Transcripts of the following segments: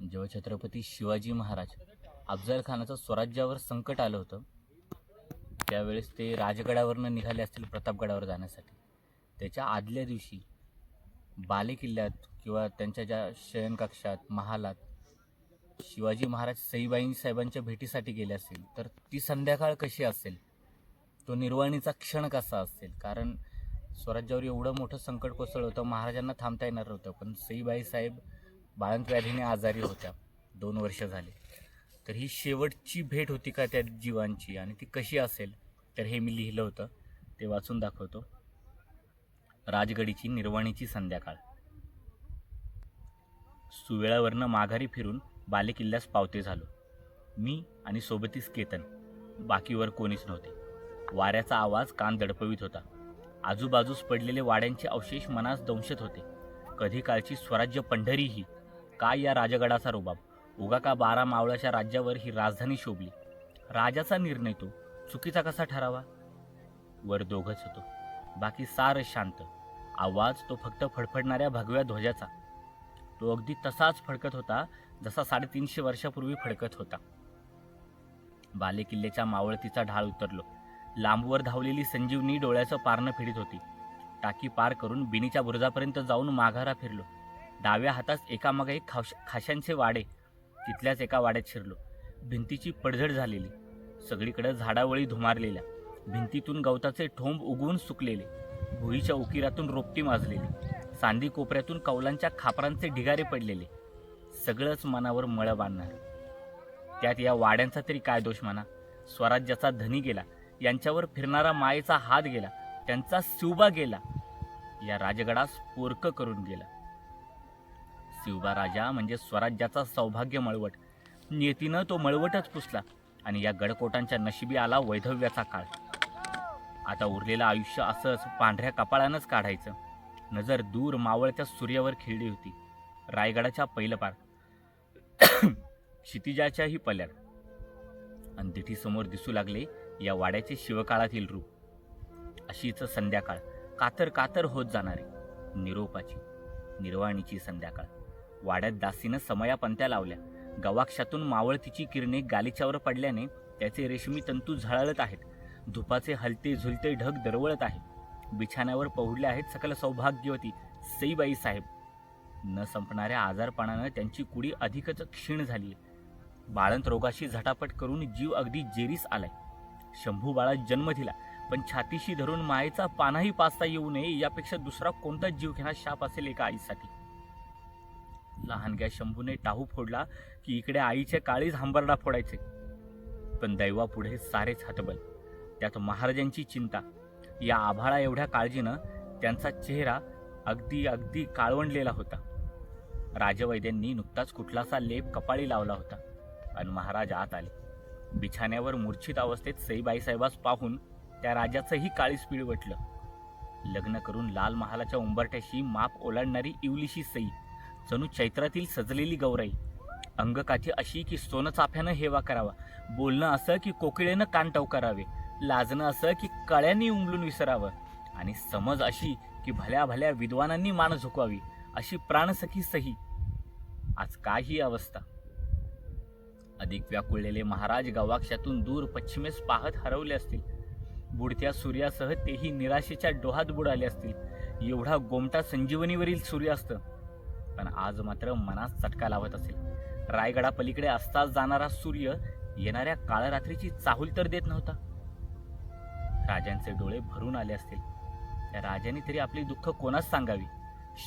जेव्हा छत्रपती शिवाजी महाराज अफजल खानाचं स्वराज्यावर संकट आलं होतं. त्यावेळेस ते राजगडावरनं निघाले असतील प्रतापगडावर जाण्यासाठी. त्याच्या आदल्या दिवशी बालेकिल्ल्यात किंवा त्यांच्या ज्या शयनकक्षात महालात शिवाजी महाराज सईबाई साहेबांच्या भेटीसाठी गेले असतील तर ती संध्याकाळ कशी असेल? तो निर्वाणीचा क्षण कसा असेल? कारण स्वराज्यावर एवढं मोठं संकट कोसळलं होतं महाराजांना थांबता येणार नव्हतं पण सईबाई साहेब बाळंत व्याधीने आजारी होत्या. दोन वर्ष झाले. तर ही शेवटची भेट होती का त्या जीवांची आणि ती कशी असेल? तर हे मी लिहिलं होतं. ते वाचून दाखवतो. राजगडीची निर्वाणीची संध्याकाळ. सुवेळावरनं माघारी फिरून बालेकिल्ल्यास पावते झालो. मी आणि सोबतीस केतन. बाकीवर कोणीच नव्हते. वाऱ्याचा आवाज कान दडपवीत होता. आजूबाजूस पडलेले वाड्यांचे अवशेष मनास दंशत होते. कधी काळची स्वराज्य पंढरीही काय या राजगडाचा रुबाब? उगा का बारा मावळ्याच्या राज्यावर ही राजधानी शोभली? राजाचा निर्णय तो. चुकीचा कसा ठरावा? वर दोघच होतो. बाकी सार शांत. आवाज तो फक्त फडफडणाऱ्या भगव्या ध्वजाचा. तो अगदी तसाच फडकत होता जसा साडेतीनशे वर्षापूर्वी फडकत होता. बालेकिल्ल्याच्या मावळतीचा ढाळ उतरलो. लांबवर धावलेली संजीवनी डोळ्याचं पारणं फिरीत होती. टाकी पार करून बिनीच्या बुरुजापर्यंत जाऊन माघारा फिरलो. डाव्या हातात एकामागे एक खाश खाशांचे वाडे. तिथल्याच एका वाड्यात शिरलो. भिंतीची पडझड झालेली. सगळीकडे झाडावळी धुमारलेल्या. भिंतीतून गवताचे ठोंब उगवून सुकलेले. भुईच्या उकिरातून रोपटी माजलेली. सांदी कोपऱ्यातून कौलांच्या खापरांचे ढिगारे पडलेले. सगळंच मनावर मळ बांधणार. त्यात या वाड्यांचा तरी काय दोष म्हणा? स्वराज्याचा धनी गेला. यांच्यावर फिरणारा मायेचा हात गेला. त्यांचा शिवबा गेला. या राजगडास पोरकं करून गेला. शिवबा राजा म्हणजे स्वराज्याचा सौभाग्य मळवट. नियतीनं तो मळवटच पुसला आणि या गडकोटांच्या नशिबी आला वैधव्याचा काळ. आता उरलेलं आयुष्य असंच पांढऱ्या कपाळानंच काढायचं. नजर दूर मावळत्या सूर्यावर खिळली होती. रायगडाच्या पहिलं पार क्षितिजाच्याही पल्याड. अंधिठी समोर दिसू लागले या वाड्याचे शिवकाळातील रूप. अशीच संध्याकाळ. कातर कातर होत जाणारी. निरोपाची. निर्वाणीची संध्याकाळ. वाड्यात दासीनं समया पंत्या लावल्या. गवाक्षातून मावळतीची किरणे गालिच्यावर पडल्याने त्याचे रेशमी तंतू झळाळत आहेत. धुपाचे हलते झुलते ढग दरवळत आहे बिछाण्यावर पहुडले आहेत सकल सौभाग्यवती सईबाई साहेब. न संपणाऱ्या आजारपणानं त्यांची कुडी अधिकच क्षीण झाली बाळंत रोगाशी झटापट करून जीव अगदी जेरीस आलाय. शंभू बाळा जन्म दिला पण छातीशी धरून मायेचा पानाही पाचता येऊ नये यापेक्षा दुसरा कोणता जीव घेणार शाप असेल एका आईसाठी? लहानग्या शंभूने टाहू फोडला की इकडे आईचे काळीच हांबरडा फोडायचे. पण दैवापुढे सारेच हतबल. त्यात महाराजांची चिंता. या आभाळा एवढ्या काळजीनं त्यांचा चेहरा अगदी अगदी काळवंडलेला होता. राजवैद्यांनी नुकताच कुठलासा लेप कपाळी लावला होता आणि महाराज आत आले. बिछाण्यावर मूर्छित अवस्थेत सईबाईसाहेबास पाहून त्या राजाचंही काळीस पिळवटलं. लग्न करून लाल महालाच्या उंबरठ्याशी माप ओलांडणारी इवलीशी सई जणू चैत्रातील सजलेली गौराई. अंगकाठी अशी की सोनं चाफ्यानं हेवा करावा. बोलणं असं की कोकिळेनं कानटव करावे. लाजणं असं की कळ्यांनी उमलून विसरावं. आणि समज अशी की भल्या भल्या विद्वानांनी मान झुकवावी. अशी प्राणसखी सही. आज काय ही अवस्था? अधिक व्याकुळलेले महाराज गवाक्षातून दूर पश्चिमेस पाहत हरवले असतील. बुडत्या सूर्यासह तेही निराशेच्या डोहात बुडाले असतील. एवढा गोमटा संजीवनीवरील सूर्यास्त. पण आज मात्र मनात चटका लावत असेल. रायगडा पलीकडे असताच जाणारा सूर्य येणाऱ्या काळरात्रीची चाहूल तर देत नव्हता. राजांचे डोळे भरून आले असतील. त्या राजाने तरी आपली दुःख कोणाच सांगावी?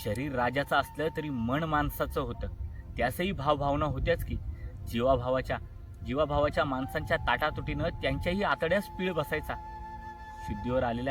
शरीर राजाचं असलं तरी मन माणसाचं होतं. त्यासही भावभावना होत्याच की जीवाभावाच्या जीवाभावाच्या माणसांच्या ताटातुटीनं त्यांच्याही आतड्यास पीळ बसायचा. शुद्धीवर आलेल्या